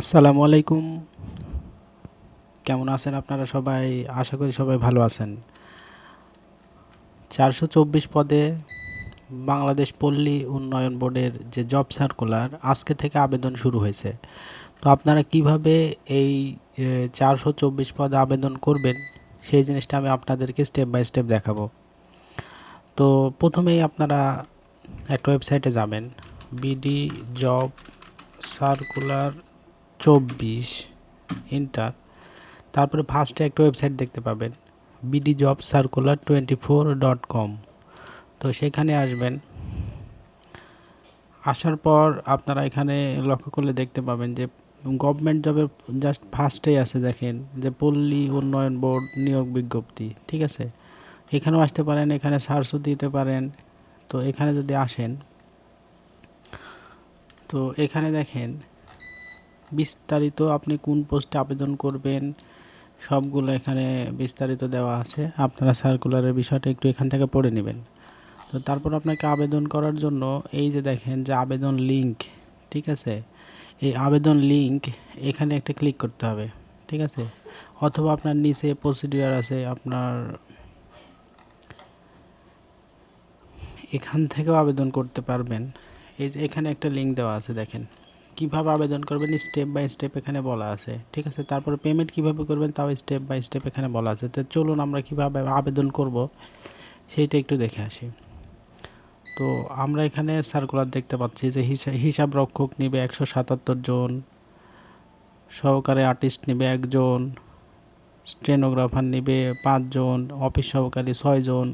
আসসালামু আলাইকুম। কেমন আছেন আপনারা সবাই? আশা করি সবাই ভালো আছেন। চারশো চব্বিশ পদে বাংলাদেশ পল্লী উন্নয়ন বোর্ডের যে জব সার্কুলার, আজকে থেকে আবেদন শুরু হয়েছে। তো আপনারা কীভাবে এই চারশো চব্বিশ পদে আবেদন করবেন, সেই জিনিসটা আমি আপনাদেরকে স্টেপ বাই স্টেপ দেখাবো। তো প্রথমেই আপনারা একটা ওয়েবসাইটে যাবেন বিডি জব সার্কুলার চব্বিশ ইন্টার তারপরে ফার্স্টে একটা ওয়েবসাইট দেখতে পাবেন BD job circular twenty four dot com তো সেখানে আসবেন। আসার পর আপনারা এখানে লক্ষ্য করলে দেখতে পাবেন যে গভর্নমেন্ট জবের জাস্ট ফার্স্টেই আছে দেখেন, যে পল্লী উন্নয়ন বোর্ড নিয়োগ বিজ্ঞপ্তি, ঠিক আছে? এখানেও আসতে পারেন, এখানে সার্চও দিতে পারেন। তো এখানে যদি আসেন, তো এখানে দেখেন বিস্তারিত আপনি কোন পোস্টে আবেদন করবেন, সবগুলো এখানে বিস্তারিত দেওয়া আছে। আপনারা সার্কুলারের বিষয়টা একটু এখান থেকে পড়ে নেবেন। তো তারপর আপনাকে আবেদন করার জন্য এই যে দেখেন যে আবেদন লিংক ঠিক আছে? এই আবেদন লিংক এখানে একটা ক্লিক করতে হবে, ঠিক আছে? অথবা আপনার নিচে প্রসিডিওর আছে, আপনার এখান থেকেও আবেদন করতে পারবেন। এই যে এখানে একটা লিঙ্ক দেওয়া আছে, দেখেন। কীভাবে আবেদন করবেন স্টেপ বাই স্টেপ এখানে বলা আছে। ঠিক আছে? তারপরে পেমেন্ট কীভাবে করবেন, তাও স্টেপ বাই স্টেপ এখানে বলা আছে। তো চলুন আমরা কীভাবে আবেদন করব, সেইটা একটু দেখে আসি। তো আমরা এখানে সার্কুলার দেখতে পাচ্ছি যে হিসাব রক্ষক নিবে একশো সাতাত্তর জন, সহকারে আর্টিস্ট নিবে একজন স্টেনোগ্রাফার নিবে পাঁচজন, অফিস সহকারী ছয়জন,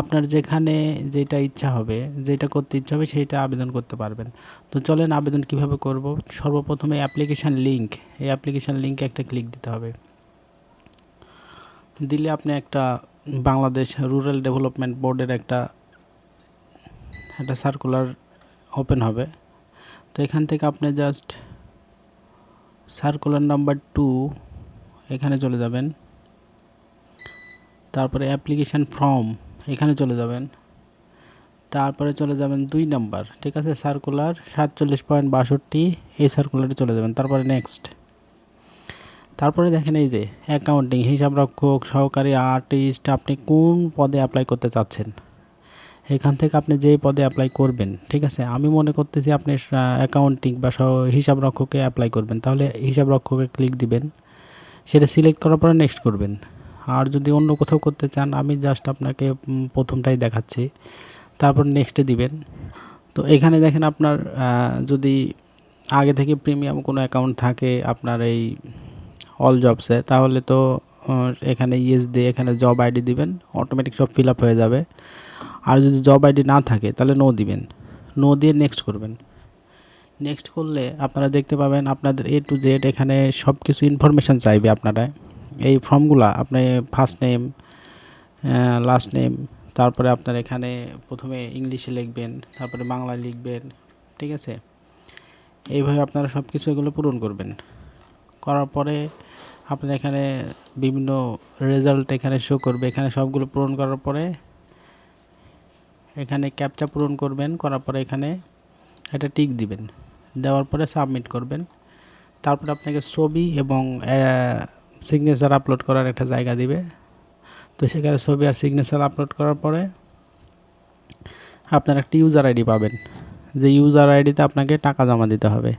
আপনার যেখানে যেটা ইচ্ছা হবে, যেটা করতে ইচ্ছা হবে সেইটা আবেদন করতে পারবেন। তো চলেন আবেদন কীভাবে করব? সর্বপ্রথমে অ্যাপ্লিকেশান লিঙ্ক এই অ্যাপ্লিকেশান লিঙ্কে একটা ক্লিক দিতে হবে। দিলে আপনি একটা বাংলাদেশ রুরাল ডেভেলপমেন্ট বোর্ডের একটা একটা সার্কুলার ওপেন হবে। তো এখান থেকে আপনি জাস্ট সার্কুলার নাম্বার টু এখানে চলে যাবেন। তারপরে অ্যাপ্লিকেশান ফর্ম এখানে চলে যাবেন। তারপরে চলে যাবেন দুই নাম্বার ঠিক আছে? সার্কুলার সাতচল্লিশ পয়েন্ট বাষট্টি, এই সার্কুলারে চলে যাবেন। তারপরে নেক্সট তারপরে দেখেন এই যে অ্যাকাউন্টিং হিসাব রক্ষক, সহকারী আর্টিস্ট আপনি কোন পদে অ্যাপ্লাই করতে চাচ্ছেন? এখান থেকে আপনি যে পদে অ্যাপ্লাই করবেন, ঠিক আছে? আমি মনে করতেছি আপনি অ্যাকাউন্টিং বা হিসাব রক্ষকে অ্যাপ্লাই করবেন। তাহলে হিসাব রক্ষকে ক্লিক দিবেন। সেটা সিলেক্ট করার পরে নেক্সট করবেন। আর যদি অন্য কোথাও করতে চান, আমি জাস্ট আপনাকে প্রথমটাই দেখাচ্ছি। তারপর নেক্সটে দিবেন। তো এখানে দেখেন আপনার যদি আগে থেকে প্রিমিয়াম কোনো অ্যাকাউন্ট থাকে আপনার এই অল জবসে তাহলে তো এখানে ইয়েস দিয়ে এখানে জব আইডি দিবেন অটোমেটিক সব ফিল আপ হয়ে যাবে। আর যদি জব আইডি না থাকে, তাহলে নো দিবেন। নো দিয়ে নেক্সট করবেন। নেক্সট করলে আপনারা দেখতে পাবেন আপনাদের এ টু জেড এখানে সব কিছু ইনফরমেশান চাইবে আপনারা। এই ফর্মগুলা আপনি ফার্স্ট নেম লাস্ট নেম তারপরে আপনার এখানে প্রথমে ইংলিশে লিখবেন, তারপরে বাংলায় লিখবেন, ঠিক আছে? এইভাবে আপনারা সব কিছু এগুলো পূরণ করবেন। করার পরে আপনার এখানে বিভিন্ন রেজাল্ট এখানে শো করবে। এখানে সবগুলো পূরণ করার পরে এখানে ক্যাপচা পূরণ করবেন, করার পরে এখানে একটা টিক দিবেন। দেওয়ার পরে সাবমিট করবেন। তারপরে আপনাকে ছবি এবং সিগনেচার আপলোড করার একটা জায়গা দিবে। তো সেখানে ছবি আর সিগনেচার আপলোড করার পরে আপনার একটা ইউজার আইডি পাবেন। যে ইউজার আইডিতে আপনাকে টাকা জমা দিতে হবে।